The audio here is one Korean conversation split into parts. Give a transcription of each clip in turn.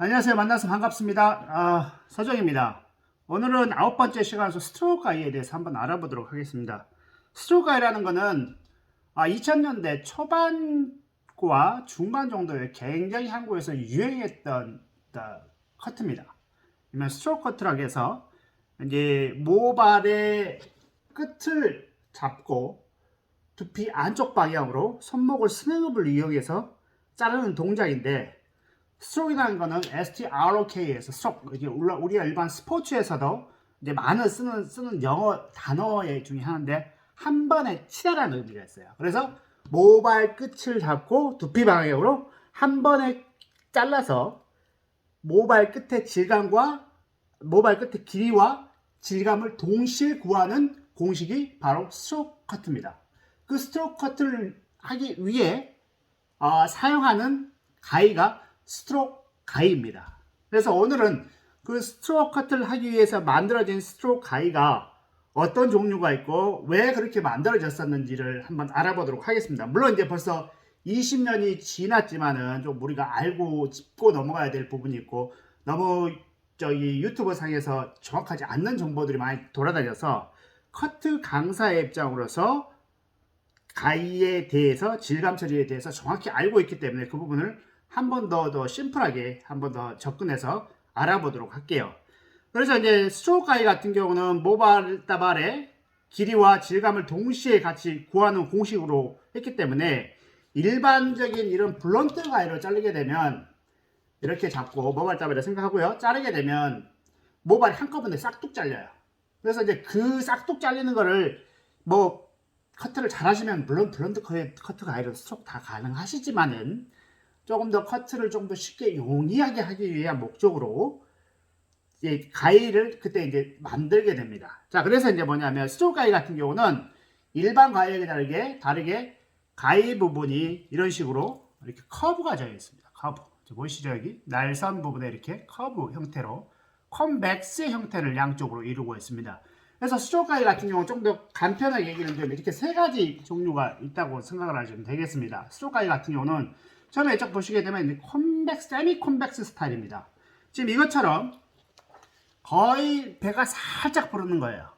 안녕하세요. 만나서 반갑습니다. 아, 서정입니다. 오늘은 아홉 번째 시간에서 스트로크 가이에 대해서 한번 알아보도록 하겠습니다. 스트로크 가이라는 거는 아, 2000년대 초반과 중반 정도에 굉장히 한국에서 유행했던 어, 커트입니다. 그러면 스트로크 커트라고 해서 이제 모발의 끝을 잡고 두피 안쪽 방향으로 손목을 스냅을 이용해서 자르는 동작인데 스트로크라는 거는 STROK에서 스트로크 이게 우리- 우리가 일반 스포츠에서도 이제 많은 쓰는 쓰는 영어 단어 중에 하나인데 한 번에 치다라는 의미가 있어요. 그래서 모발 끝을 잡고 두피 방향으로 한 번에 잘라서 모발 끝의 질감과 모발 끝의 길이와 질감을 동시에 구하는 공식이 바로 스트로크 커트입니다. 그 스트로크 커트를 하기 위해 어, 사용하는 가위가 스트로크 가위입니다. 그래서 오늘은 그 스트로크 커트를 하기 위해서 만들어진 스트로크 가위가 어떤 종류가 있고 왜 그렇게 만들어졌었는지를 한번 알아보도록 하겠습니다. 물론 이제 벌써 20년이 지났지만은 좀 우리가 알고 짚고 넘어가야 될 부분이 있고 너무 저기 유튜브 상에서 정확하지 않는 정보들이 많이 돌아다녀서 커트 강사의 입장으로서 가위에 대해서 질감 처리에 대해서 정확히 알고 있기 때문에 그 부분을 한 번 더 더 심플하게 한 번 더 접근해서 알아보도록 할게요. 그래서 이제 스트로크 가위 같은 경우는 모발 따발의 길이와 질감을 동시에 같이 구하는 공식으로 했기 때문에 일반적인 이런 블런트 가위로 자르게 되면 이렇게 잡고 모발 따발을 생각하고요. 자르게 되면 모발이 한꺼번에 싹둑 잘려요. 그래서 이제 그 싹둑 잘리는 거를 뭐 커트를 잘 하시면 물론 블런트 커- 커트 가위로 스트로크 다 가능하시지만은 조금 더 커트를 좀 더 쉽게 용이하게 하기 위한 목적으로 이 가위를 그때 이제 만들게 됩니다. 자, 그래서 이제 뭐냐면 스트로크 가위 같은 경우는 일반 가위에 다르게 다르게 가위 부분이 이런 식으로 이렇게 커브가 되어 있습니다. 커브. 저 보이시죠 여기 날선 부분에 이렇게 커브 형태로 컴백스 형태를 양쪽으로 이루고 있습니다. 그래서 스트로크 가위 같은 경우는 좀더 간편하게 얘기를 드리면 이렇게 세 가지 종류가 있다고 생각을 하시면 되겠습니다. 스트로크 가위 같은 경우는 처음에 이쪽 보시게 되면 콤백스, 세미 콤백스 스타일입니다. 지금 이것처럼 거의 배가 살짝 부르는 거예요.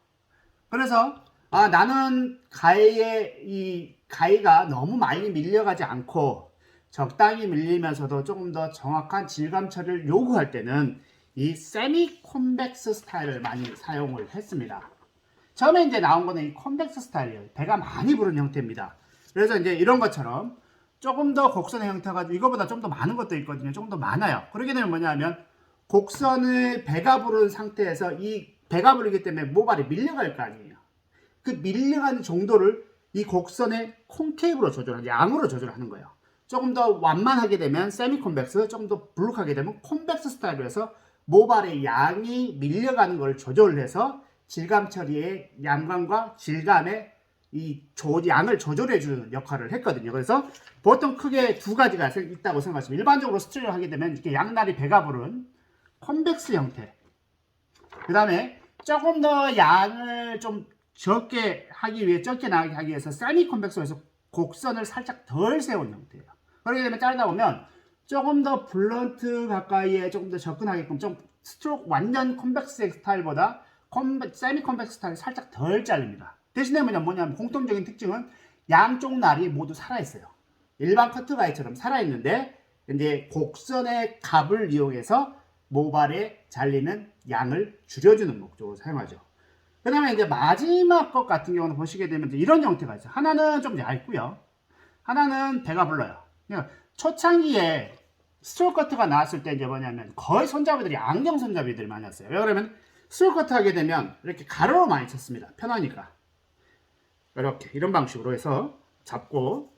그래서 아 나는 가위에 이 가위가 너무 많이 밀려가지 않고 적당히 밀리면서도 조금 더 정확한 질감 처리를 요구할 때는 이 세미 콤백스 스타일을 많이 사용을 했습니다. 처음에 이제 나온 거는 이 콤백스 스타일이에요. 배가 많이 부른 형태입니다. 그래서 이제 이런 것처럼 조금 더 곡선의 형태가 이거보다 좀 더 많은 것도 있거든요. 조금 더 많아요. 그러게 되면 뭐냐면 곡선의 배가 부른 상태에서 이 배가 부르기 때문에 모발이 밀려갈 거 아니에요. 그 밀려가는 정도를 이 곡선의 콘케이브로 조절하는 양으로 조절하는 거예요. 조금 더 완만하게 되면 세미 콘벡스, 조금 더 블룩하게 되면 콘벡스 스타일로 해서 모발의 양이 밀려가는 걸 조절해서 질감 처리의 양감과 질감의 이 조, 양을 조절해 주는 역할을 했거든요. 그래서 보통 크게 두 가지가 생- 있다고 생각하시면 일반적으로 스트레를 하게 되면 이렇게 양날이 배가 부른 콘벡스 형태. 그 다음에 조금 더 양을 좀 적게 하기 위해 적게 나가게 하기 위해서 세미 콘벡스에서 곡선을 살짝 덜 세운 형태예요. 그렇게 되면 자르다 보면 조금 더 블런트 가까이에 조금 더 접근하게끔 좀 스트로크 완전 콘벡스 스타일보다 콘- 세미 콘벡스 스타일이 살짝 덜 잘립니다. 대신에 뭐냐 뭐냐면 공통적인 특징은 양쪽 날이 모두 살아있어요. 일반 커트 가위처럼 살아있는데 이제 곡선의 값을 이용해서 모발에 잘리는 양을 줄여주는 목적으로 사용하죠. 그 다음에 이제 마지막 것 같은 경우는 보시게 되면 이런 형태가 있어요. 하나는 좀 얇고요. 하나는 배가 불러요. 그러니까 초창기에 스트로크 커트가 나왔을 때 이제 뭐냐면 거의 손잡이들이 안경 손잡이들이 많았어요. 왜 그러면 스트로크 커트 하게 되면 이렇게 가로로 많이 쳤습니다. 편하니까. 이렇게 이런 방식으로 해서 잡고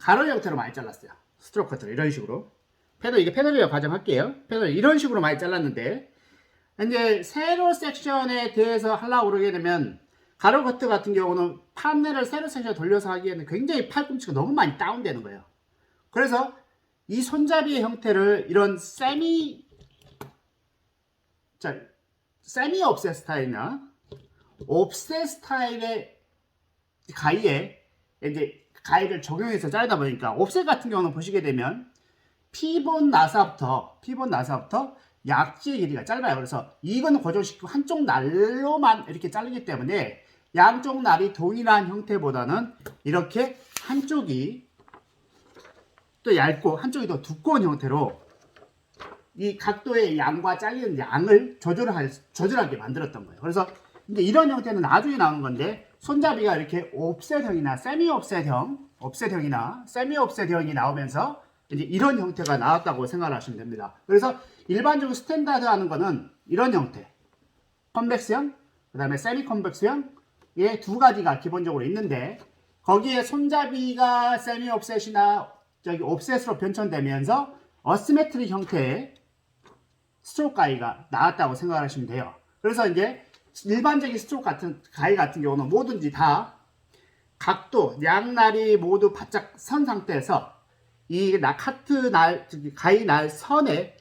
가로 형태로 많이 잘랐어요. 스트로크 커트를 이런 식으로. 패널 이게 패널이라 가정할게요. 패널 이런 식으로 많이 잘랐는데 이제 세로 섹션에 대해서 하려고 그러게 되면 가로 커트 같은 경우는 판넬을 세로 섹션 돌려서 하기에는 굉장히 팔꿈치가 너무 많이 다운되는 거예요. 그래서 이 손잡이의 형태를 이런 세미 자 세미 옵셋 스타일이나 옵셋 스타일의 가위에 이제 가위를 적용해서 자르다 보니까 옵셋 같은 경우는 보시게 되면 피본 나사부터 피본 나사부터 약지의 길이가 짧아요. 그래서 이건 고정시키고 한쪽 날로만 이렇게 자르기 때문에 양쪽 날이 동일한 형태보다는 이렇게 한쪽이 또 얇고 한쪽이 더 두꺼운 형태로 이 각도의 양과 잘리는 양을 조절할, 조절하게 만들었던 거예요. 그래서 이제 이런 형태는 나중에 나온 건데 손잡이가 이렇게 옵셋형이나 세미 옵셋형, 옵셋형이나 세미 옵셋형이 나오면서 이제 이런 형태가 나왔다고 생각하시면 됩니다. 그래서 일반적으로 스탠다드 하는 거는 이런 형태, 컨벡스형, 그 다음에 세미 컨벡스형의 두 가지가 기본적으로 있는데 거기에 손잡이가 세미 옵셋이나 저기 옵셋으로 변천되면서 어시메트리 형태의 스트로크 가이가 나왔다고 생각하시면 돼요. 그래서 이제 일반적인 스트로크 같은 가이 같은 경우는 뭐든지 다 각도, 양날이 모두 바짝 선 상태에서 이 나- 카트 날, 가이 날 선에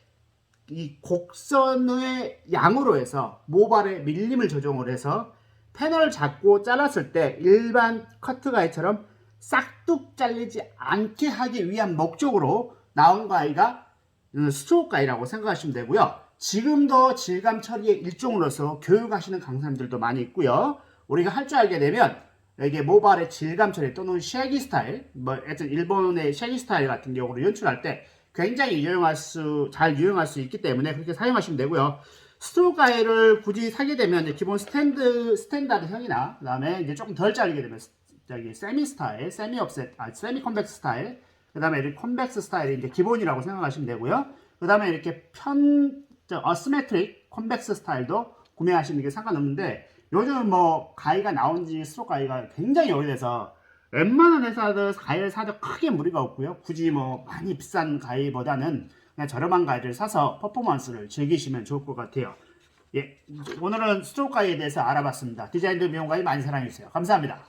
이 곡선의 양으로 해서 모발의 밀림을 조정을 해서 패널을 잡고 잘랐을 때 일반 커트 가이처럼 싹둑 잘리지 않게 하기 위한 목적으로 나온 가이가 음, 스트로크 가이라고 생각하시면 되고요. 지금도 질감 처리의 일종으로서 교육하시는 강사님들도 많이 있고요. 우리가 할 줄 알게 되면 이게 모발의 질감 처리 또는 쉐기 스타일, 뭐 하여튼 일본의 쉐기 스타일 같은 경우로 연출할 때 굉장히 유용할 수, 잘 유용할 수 있기 때문에 그렇게 사용하시면 되고요. 스트로크 가이를 굳이 사게 되면 이제 기본 스탠드, 스탠다드형이나 그 다음에 이제 조금 덜 잘리게 되면 스- 저기 세미 스타일, 세미 업셋, 아, 세미 컨벡스 스타일, 그 다음에 이렇게 컨벡스 스타일이 이제 기본이라고 생각하시면 되고요. 그 다음에 이렇게 편, 저, 어스메트릭 컨벡스 스타일도 구매하시는 게 상관없는데 요즘 뭐 가위가 나온 지 스트로크 가위가 굉장히 오래돼서 웬만한 회사들 가위를 사도 크게 무리가 없고요. 굳이 뭐 많이 비싼 가위보다는 그냥 저렴한 가위를 사서 퍼포먼스를 즐기시면 좋을 것 같아요. 예, 오늘은 스트로크 가위에 대해서 알아봤습니다. 디자인드 미용 가위 많이 사랑해주세요. 감사합니다.